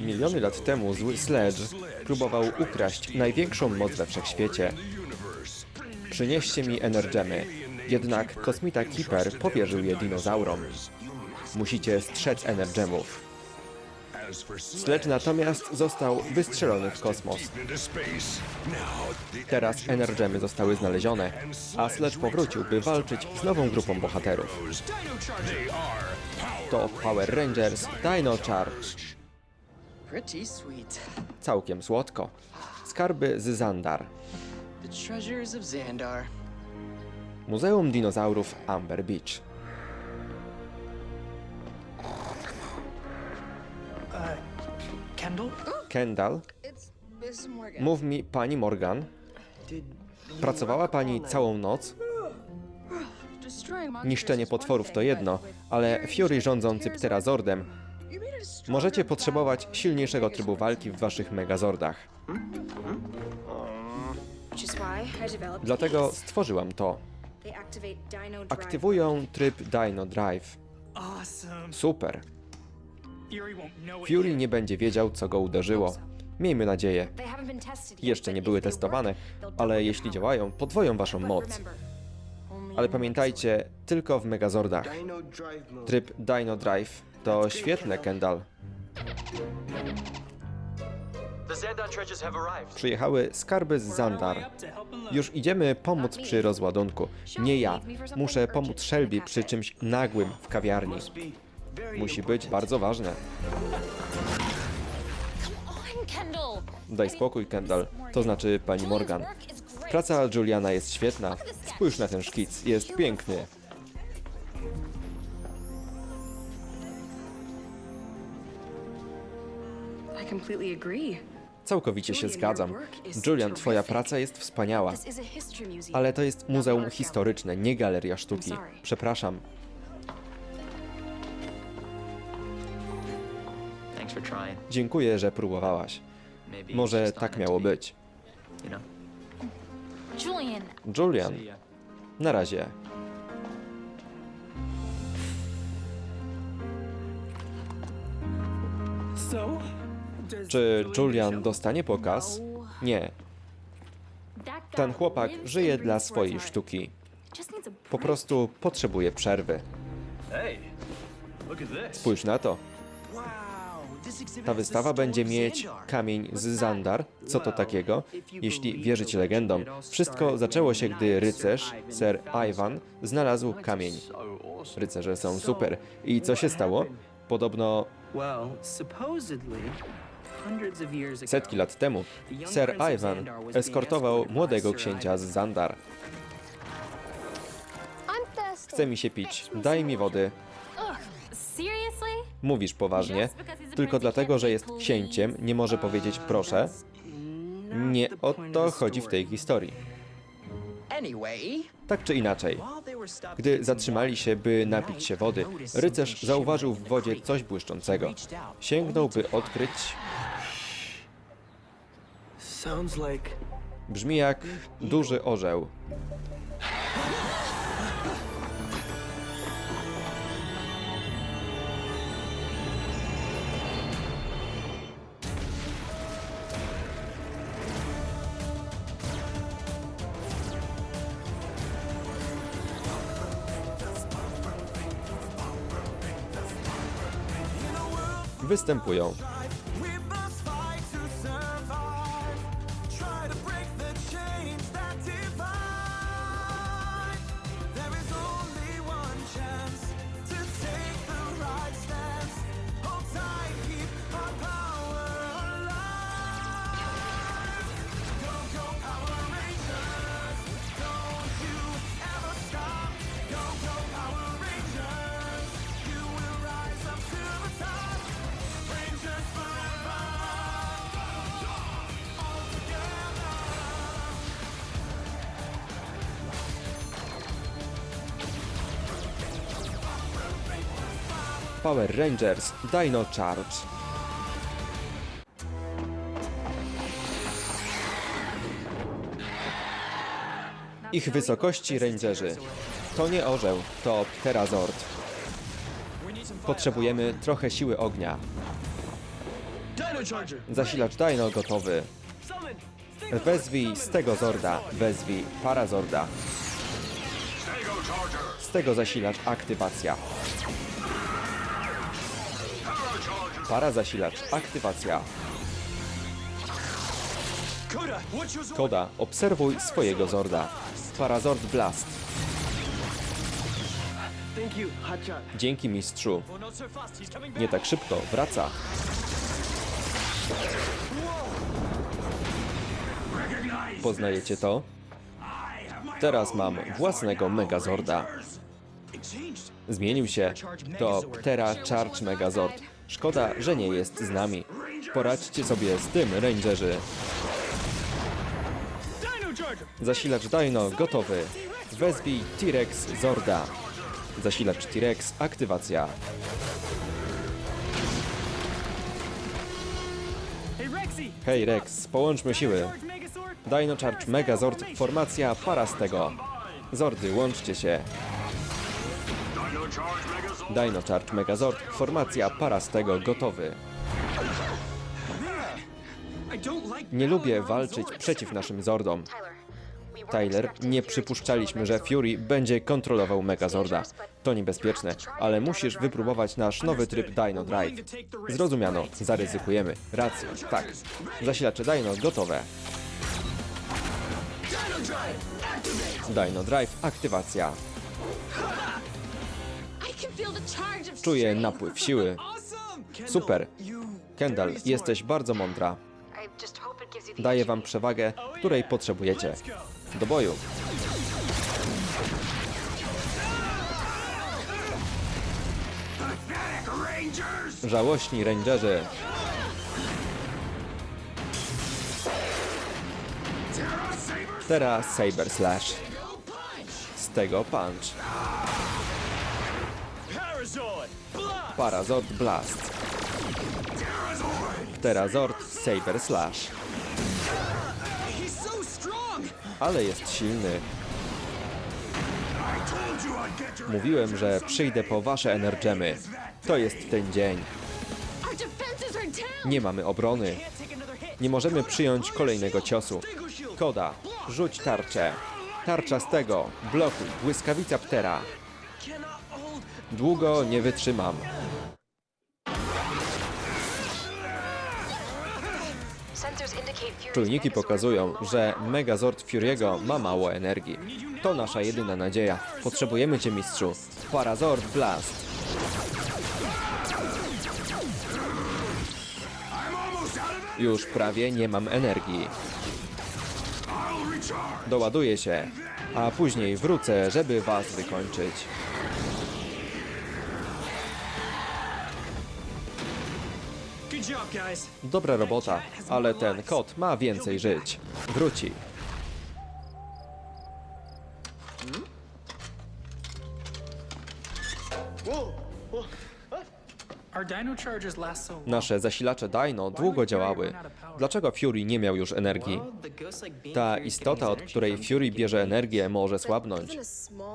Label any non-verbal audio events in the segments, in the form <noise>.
Miliony lat temu zły Sledge próbował ukraść największą moc we wszechświecie. Przynieście mi energemy. Jednak kosmita Keeper powierzył je dinozaurom. Musicie strzec energemów. Sledge natomiast został wystrzelony w kosmos. Teraz energemy zostały znalezione, a Sledge powrócił, by walczyć z nową grupą bohaterów. To Power Rangers Dino Charge. Pretty sweet. Całkiem słodko. Skarby z Zandar. The treasures of Xandar. Muzeum Dinozaurów Amber Beach. Kendall? Kendall, mów mi pani Morgan, pracowała pani całą noc? Niszczenie potworów to jedno, ale Fury rządzący Pterazord, Pterazordem możecie potrzebować silniejszego trybu walki w waszych Megazordach. Dlatego stworzyłam to. Aktywują tryb Dino Drive. Super. Fury nie będzie wiedział, co go uderzyło. Miejmy nadzieję. Jeszcze nie były testowane, ale jeśli działają, podwoją waszą moc. Ale pamiętajcie, tylko w Megazordach. Tryb Dino Drive to świetne, Kendall. Przyjechały skarby z Zandar. Już idziemy pomóc przy rozładunku. Nie ja. Muszę pomóc Shelby przy czymś nagłym w kawiarni. Musi być bardzo ważne. Daj spokój, Kendall. To znaczy pani Morgan. Praca Juliana jest świetna. Spójrz na ten szkic, jest piękny. Całkowicie się zgadzam. Julian, twoja praca jest wspaniała. This is a history museum. Ale to jest muzeum historyczne, nie galeria sztuki. Przepraszam. Dziękuję, że próbowałaś. Może tak miało być. Julian, na razie. Czy Julian dostanie pokaz? Nie. Ten chłopak żyje dla swojej sztuki. Po prostu potrzebuje przerwy. Spójrz na to. Ta wystawa będzie mieć kamień z Zandar. Co to takiego? Jeśli wierzyć legendom, wszystko zaczęło się, gdy rycerz, Sir Ivan, znalazł kamień. Rycerze są super. I co się stało? Podobno Setki lat temu Sir Ivan eskortował młodego księcia z Zandar. Chce mi się pić, daj mi wody. Mówisz poważnie, tylko dlatego, że jest księciem, nie może powiedzieć proszę. Nie o to chodzi w tej historii. Tak czy inaczej, gdy zatrzymali się, by napić się wody, rycerz zauważył w wodzie coś błyszczącego. Sięgnął, by odkryć. Brzmi jak duży orzeł. Występują Power Rangers Dino Charge. Ich wysokości rangerzy. To nie orzeł, to Pterazord. Potrzebujemy trochę siły ognia. Zasilacz Dino gotowy. Wezwij z tego Zorda. Wezwij Parazorda. Z tego zasilacz aktywacja. Parazasilacz aktywacja. Koda, obserwuj swojego Zorda. Parazord Blast. Dzięki mistrzu. Nie tak szybko, wraca. Poznajecie to? Teraz mam własnego Megazorda. Zmienił się. To Ptera Charge Megazord. Szkoda, że nie jest z nami. Poradźcie sobie z tym, Rangerzy. Zasilacz Dino gotowy. Wezwij T-Rex Zorda. Zasilacz T-Rex aktywacja. Hej Rex, połączmy siły. Dino Charge Megazord, formacja para z tego. Zordy, łączcie się. Dino Charge Megazord, formacja para z tego, gotowy. Nie lubię walczyć przeciw naszym Zordom. Tyler, nie przypuszczaliśmy, że Fury będzie kontrolował Megazorda. To niebezpieczne, ale musisz wypróbować nasz nowy tryb Dino Drive. Zrozumiano, zaryzykujemy. Racja, tak. Zasilacze Dino gotowe. Dino Drive, aktywacja. Czuję napływ siły. Super. Kendall, jesteś bardzo mądra. Daję wam przewagę, której potrzebujecie. Do boju. Żałośni rangerzy. Teraz Saber Slash. Z tego punch. Parazord Blast. Pterazord Saber Slash. Ale jest silny. Mówiłem, że przyjdę po wasze energemy. To jest ten dzień. Nie mamy obrony. Nie możemy przyjąć kolejnego ciosu. Koda, rzuć tarczę. Tarcza z tego. Blokuj. Błyskawica ptera. Długo nie wytrzymam. Czujniki pokazują, że Megazord Fury'ego ma mało energii. To nasza jedyna nadzieja. Potrzebujemy cię, mistrzu. Parazord Blast. Już prawie nie mam energii. Doładuję się, a później wrócę, żeby was wykończyć. Dobra robota, ale ten kot ma więcej żyć. Wróci. Nasze zasilacze Dino długo działały. Dlaczego Fury nie miał już energii? Ta istota, od której Fury bierze energię, może słabnąć.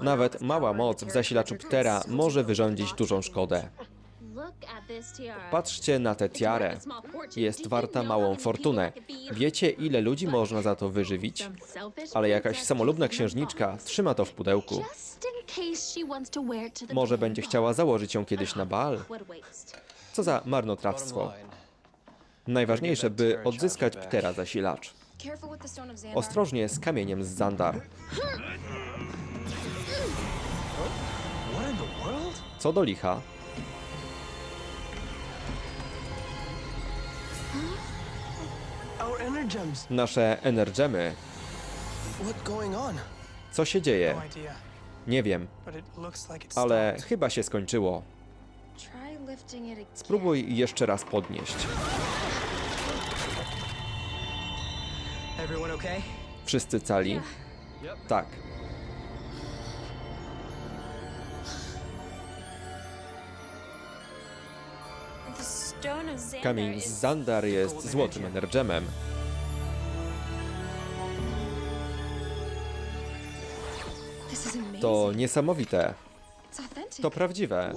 Nawet mała moc w zasilaczu Ptera może wyrządzić dużą szkodę. Patrzcie na tę tiarę. Jest warta małą fortunę. Wiecie, ile ludzi można za to wyżywić? Ale jakaś samolubna księżniczka trzyma to w pudełku. Może będzie chciała założyć ją kiedyś na bal. Waste. Co za marnotrawstwo. Najważniejsze, by odzyskać Ptera zasilacz. Ostrożnie z kamieniem z Zandar. Co do licha, nasze energemy. What's going on? Co się dzieje? No idea, Nie wiem, but it looks like it's ale chyba się skończyło. Try lifting it again. Spróbuj jeszcze raz podnieść. Everyone okay? Wszyscy cali? Tak. Kamień z Zandar jest złotym energemem. To niesamowite. To prawdziwe.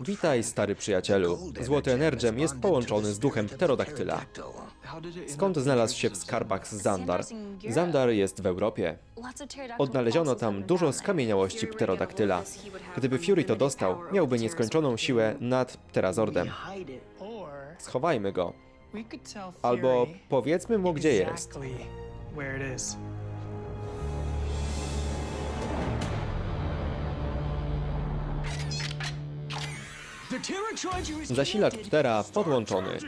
Witaj, stary przyjacielu. Złoty Energem jest połączony z duchem pterodaktyla. Skąd znalazł się w skarbach z Zandar? Zandar jest w Europie. Odnaleziono tam dużo skamieniałości pterodaktyla. Gdyby Fury to dostał, miałby nieskończoną siłę nad Pterazordem. Schowajmy go. Albo powiedzmy mu, gdzie jest. Zasilacz Ptera podłączony.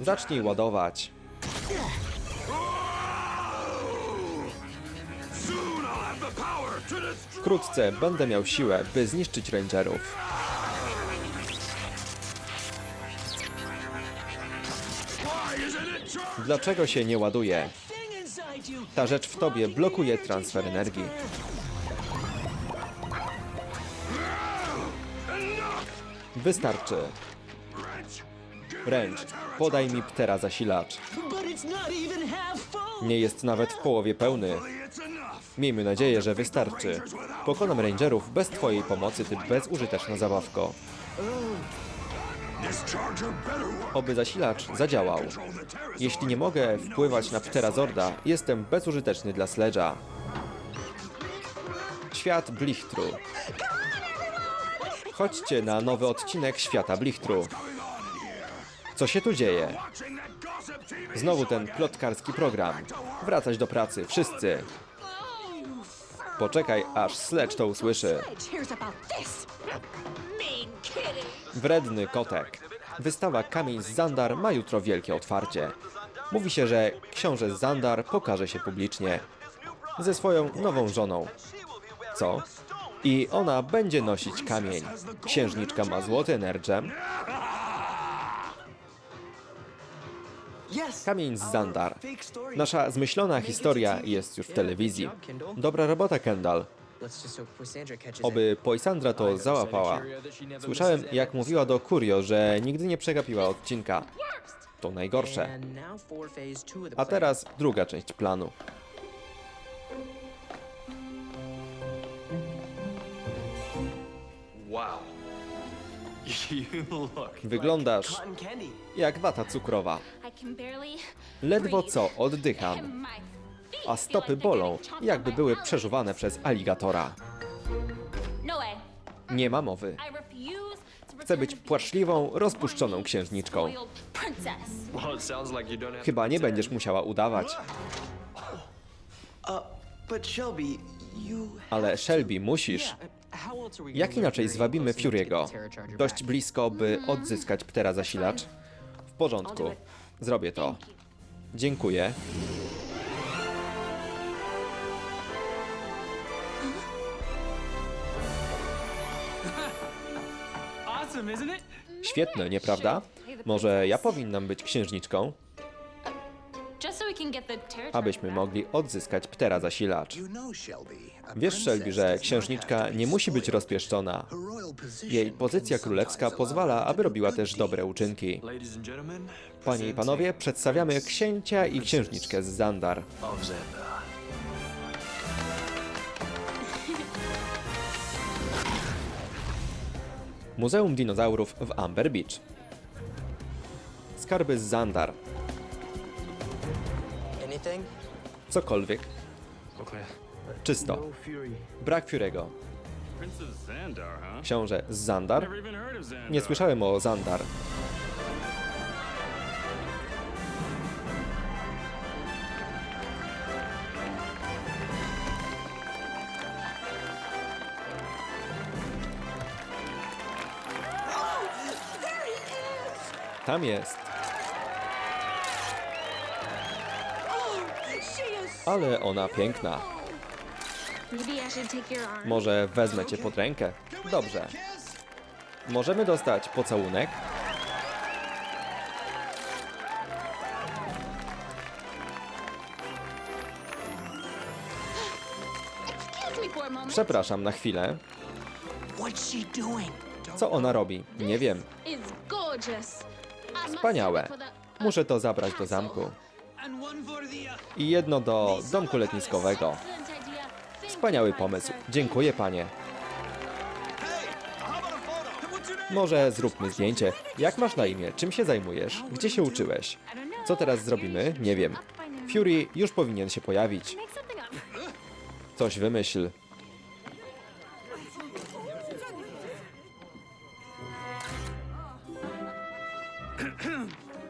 Zacznij ładować. Wkrótce będę miał siłę, by zniszczyć Rangerów. Dlaczego się nie ładuje? Ta rzecz w tobie blokuje transfer energii. Wystarczy. Ręcz, podaj mi ptera zasilacz. Nie jest nawet w połowie pełny. Miejmy nadzieję, że wystarczy. Pokonam rangerów bez twojej pomocy, ty bezużyteczna zabawko. Oby zasilacz zadziałał. Jeśli nie mogę wpływać na Pterazorda, jestem bezużyteczny dla Sledge'a. Świat Blichtru. Chodźcie na nowy odcinek Świata Blichtru. Co się tu dzieje? Znowu ten plotkarski program. Wracać do pracy, wszyscy. Poczekaj, aż Sledge to usłyszy. Wredny kotek. Wystawa Kamień z Zandar ma jutro wielkie otwarcie. Mówi się, że książę Zandar pokaże się publicznie. Ze swoją nową żoną. Co? I ona będzie nosić kamień. Księżniczka ma złoty Energem, kamień z Zandar. Nasza zmyślona historia jest już w telewizji. Dobra robota, Kendall. Oby Poisandra to załapała. Słyszałem, jak mówiła do Kurio, że nigdy nie przegapiła odcinka. To najgorsze. A teraz druga część planu. <laughs> Wyglądasz jak wata cukrowa. Ledwo co oddycham, <laughs> a stopy bolą, jakby by były przeżuwane przez aligatora. Nie ma mowy. Chcę być a rozpuszczoną księżniczką. Chyba nie będziesz musiała udawać, Uh, ale Shelby musisz. We Jak inaczej zwabimy Fury'ego? Dość blisko, by odzyskać ptera zasilacz? W porządku. Zrobię to. Dziękuję. Świetne, nieprawda? Może ja powinnam być księżniczką, abyśmy mogli odzyskać ptera zasilacz. Wiesz, Shelby, że księżniczka nie musi być rozpieszczona. Jej pozycja królewska pozwala, aby robiła też dobre uczynki. Panie i panowie, przedstawiamy księcia i księżniczkę z Zandar. Muzeum Dinozaurów w Amber Beach. Skarby z Zandar. Cokolwiek. Okay. Czysto. Fury. Brak huh? Książę z Zandar? Nie słyszałem o Zandar. Tam jest. Ale ona piękna. Może wezmę cię pod rękę? Dobrze. Możemy dostać pocałunek? Przepraszam na chwilę. Co ona robi? Nie wiem. Wspaniałe. Muszę to zabrać do zamku. I jedno do domku letniskowego. Wspaniały pomysł. Dziękuję, panie. Może zróbmy zdjęcie. Jak masz na imię? Czym się zajmujesz? Gdzie się uczyłeś? Co teraz zrobimy? Nie wiem. Fury już powinien się pojawić. Coś wymyśl.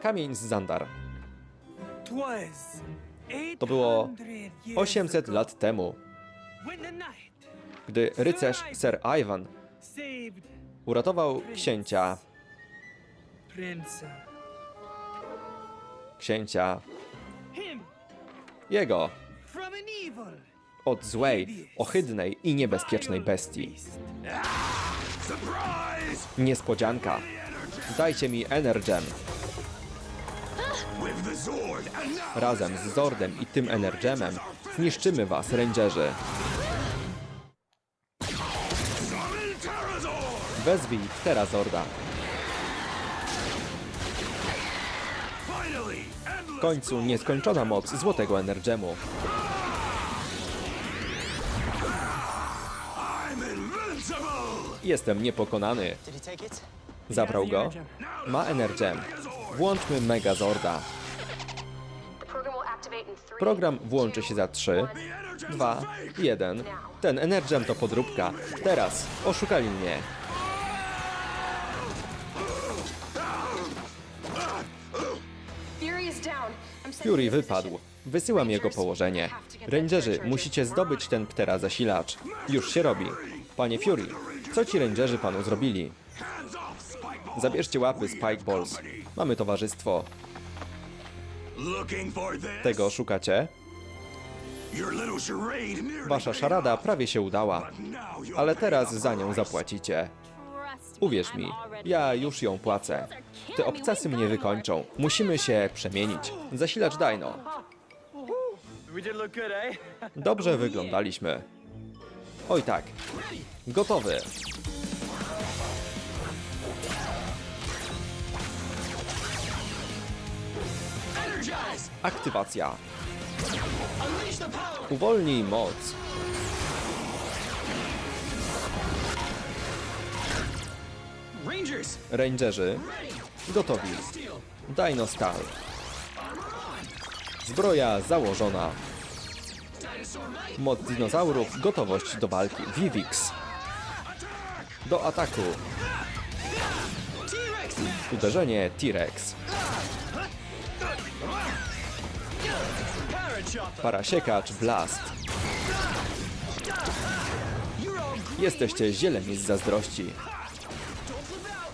Kamień z Zandar. To było 800 800 lat temu, gdy rycerz Sir Ivan uratował księcia, księcia jego od złej, ohydnej i niebezpiecznej bestii. Niespodzianka. Dajcie mi Energem. Razem z Zordem i tym Energemem zniszczymy was, Rangerzy. Wezwij Pterazorda. W końcu nieskończona moc złotego Energemu. Jestem niepokonany. Zabrał go? Ma Energem. Włączmy Megazorda. Program włączy się za 3, 2, 1. Ten Energem to podróbka. Teraz oszukali mnie. Fury wypadł. Wysyłam jego położenie. Rangerzy, musicie zdobyć ten ptera zasilacz. Już się robi. Panie Fury, co ci rangerzy panu zrobili? Zabierzcie łapy Spike Balls. Mamy towarzystwo. Tego szukacie? Wasza szarada prawie się udała, ale teraz za nią zapłacicie. Uwierz mi, ja już ją płacę. Te obcasy mnie wykończą. Musimy się przemienić. Zasilacz Dino. Eh? Dobrze <laughs> wyglądaliśmy. Oj tak. Gotowy. Aktywacja. Uwolnij moc. Rangerzy gotowi. Dino Stal. Zbroja założona. Moc dinozaurów, gotowość do walki. Vivix. Do ataku. Uderzenie T-Rex. Parasiekacz Blast. Jesteście zieleni z zazdrości.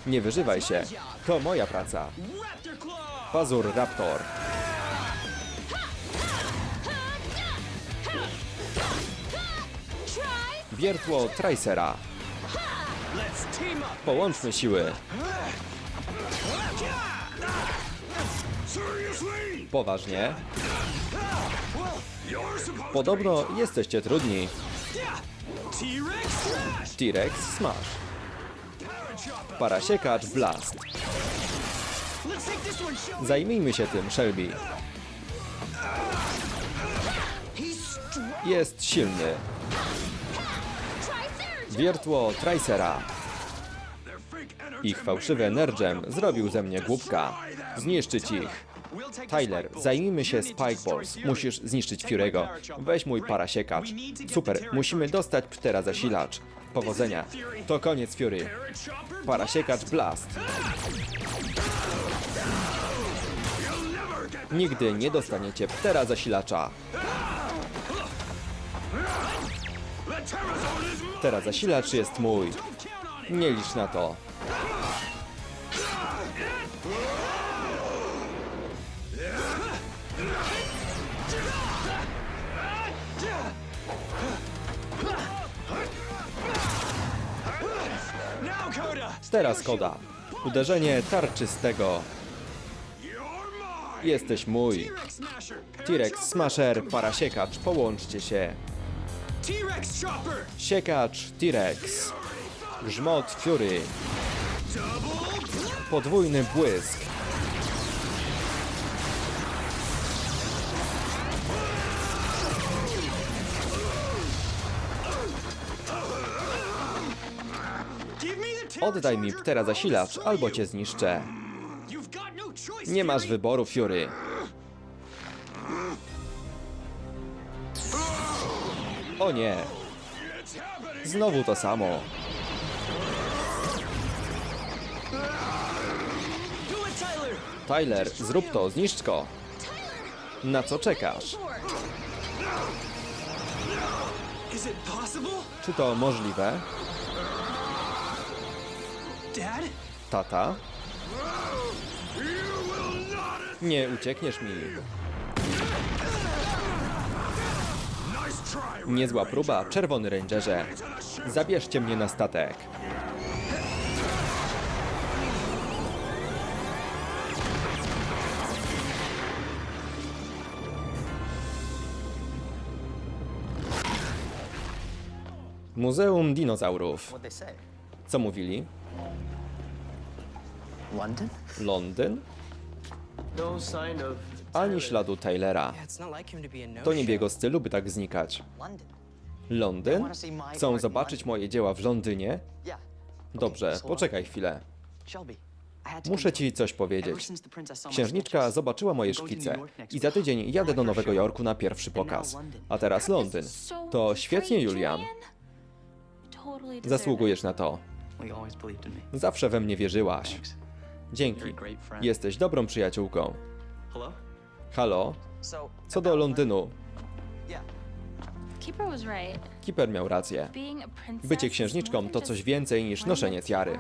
Nie wyżywaj się. To moja praca. Pazur Raptor. Wiertło Tricera. Połączmy siły. Poważnie. Podobno jesteście trudni. T-Rex Smash. Parasiekacz Blast. Zajmijmy się tym, Shelby. Jest silny. Wiertło Tricera. Ich fałszywy Nergem zrobił ze mnie głupka. Zniszczyć ich. Tyler, zajmijmy się Spike Balls. Musisz zniszczyć Fury'ego. Weź mój parasiekacz. Super, musimy dostać ptera zasilacz. Powodzenia. To koniec Fury. Parasiekacz Blast. Nigdy nie dostaniecie ptera zasilacza. Teraz zasilacz jest mój. Nie licz na to. Teraz koda. Uderzenie tarczystego. Jesteś mój. T-Rex, Smasher, Parasiekacz, połączcie się. T-Rex Chopper, Siekacz, T-Rex. Grzmot Fury. Podwójny błysk. Oddaj mi ptera zasilacz, albo cię zniszczę. Nie masz wyboru, Fury. O nie. Znowu to samo. Tyler. Zrób to, zniszcz go. Na co czekasz? Czy to możliwe? Tata? Nie uciekniesz mi. Niezła próba, czerwony rangerze. Zabierzcie mnie na statek. Muzeum Dinozaurów. Co mówili? London? Londyn? No. Ani śladu Taylora. To no nie w jego stylu, by tak znikać. London. Londyn? Chcą zobaczyć moje dzieła w Londynie? Dobrze, poczekaj chwilę. Muszę ci coś powiedzieć. Księżniczka zobaczyła moje szkice i za tydzień jadę do Nowego Jorku na pierwszy pokaz. A teraz Londyn. To świetnie, Julian. Zasługujesz na to. Zawsze we mnie wierzyłaś. Dzięki. Jesteś dobrą przyjaciółką. Hello? Halo? Co do Londynu. Keeper miał rację. Bycie księżniczką to coś więcej niż noszenie tiary.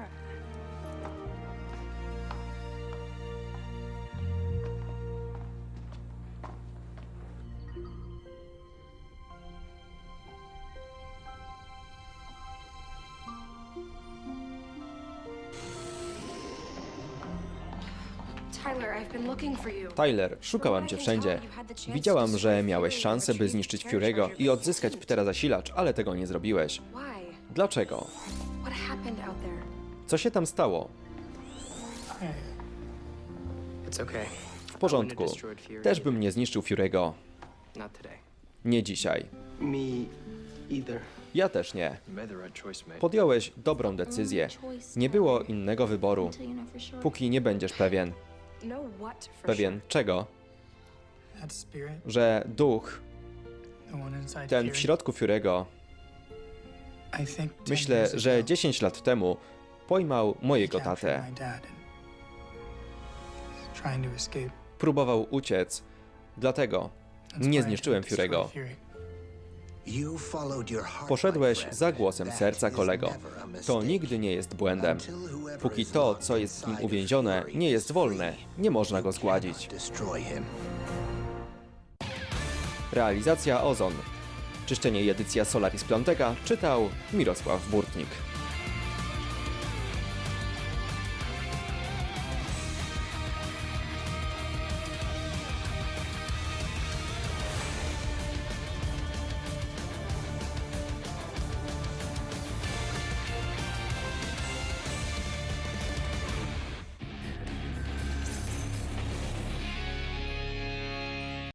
Tyler, szukałam cię wszędzie. Widziałam, że miałeś szansę, by zniszczyć Fury'ego i odzyskać Petera zasilacz, ale tego nie zrobiłeś. Dlaczego? Co się tam stało? W porządku. Też bym nie zniszczył Fury'ego. Nie dzisiaj. Ja też nie. Podjąłeś dobrą decyzję. Nie było innego wyboru. Póki nie będziesz pewien. No Pewien. Czego? That spirit, Że duch, ten w środku 10 myślę, że ago, 10 lat temu pojmał mojego tatę. Próbował uciec. Dlatego nie zniszczyłem tried Poszedłeś za głosem serca kolego. To nigdy nie jest błędem. Póki to, co jest w nim uwięzione, nie jest wolne, nie można go zgładzić. Realizacja Ozon. Czyszczenie i edycja Solaris Piąteka czytał Mirosław Burtnik.